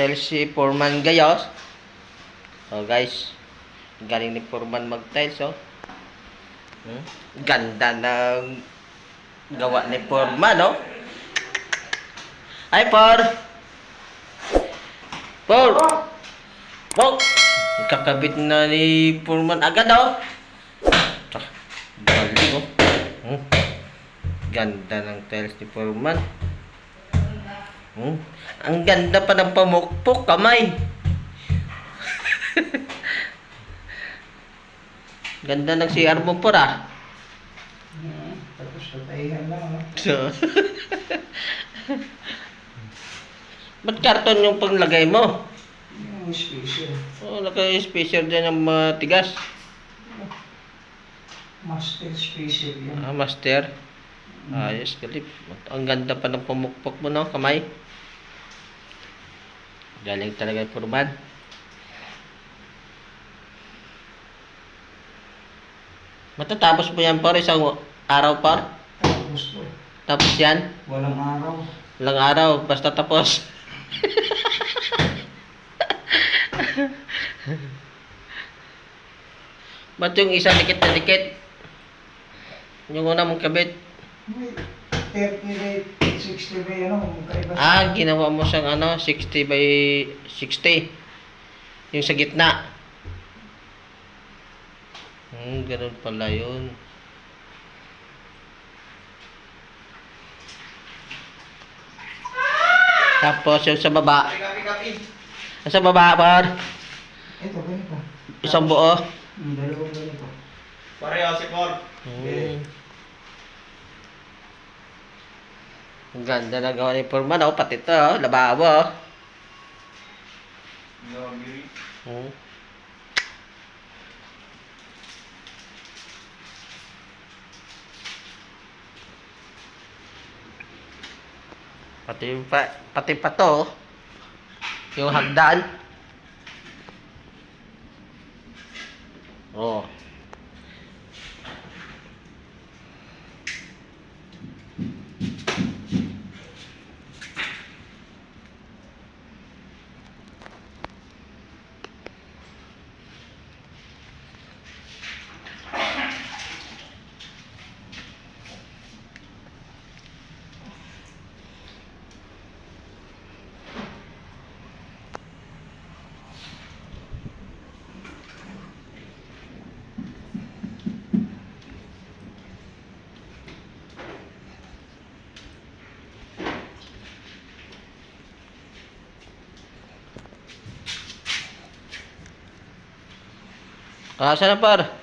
tiles si Foreman Gayos. Oh guys, galing ni Foreman mag-tiles oh. Hmm? Ganda ng gawa ni Foreman oh. Ay, Por! Por! Por! Kakabit na ni Foreman agad oh. Tsaka, galing oh. Hmm? Ganda ng tiles ni Foreman. Hmm? Ang ganda pa ng pamukpok, kamay. ganda ng CR mo po ah. Hmm, Tapos natayihan lang, no? So, Ba't karton yung panglagay mo? Yung special. Oh, naka-special dyan ng mga tigas. Master special yan. Ah, master. Ayos, galip. Ang ganda pa ng pamukpok mo, no? Kamay. Galing talaga yung purman. Matatapos mo yan par isang araw par. Tapos po. Tapos yan, Walang araw. ilang araw, basta tapos. Ba't yung isa dikit na dikit? Yung una mong kabit. May 30 by 60 by ano, magkaiba. Ah, ginawa mo siyang ano, 60 by 60. Yung sa gitna. Hmm, ganun pala yun. Tapos yung sa baba. Yung sa baba, par. Ito, ganito. Isang buo. Dalawang ganito. Pareho si Paul. Hmm. Ang ganda na gawa ni Purman, oh. Pati ito, oh. Lababo, oh. Miri. Hmm. Pati pa, pati pa to, oh. yung hagdan. Oh. Kasa na par.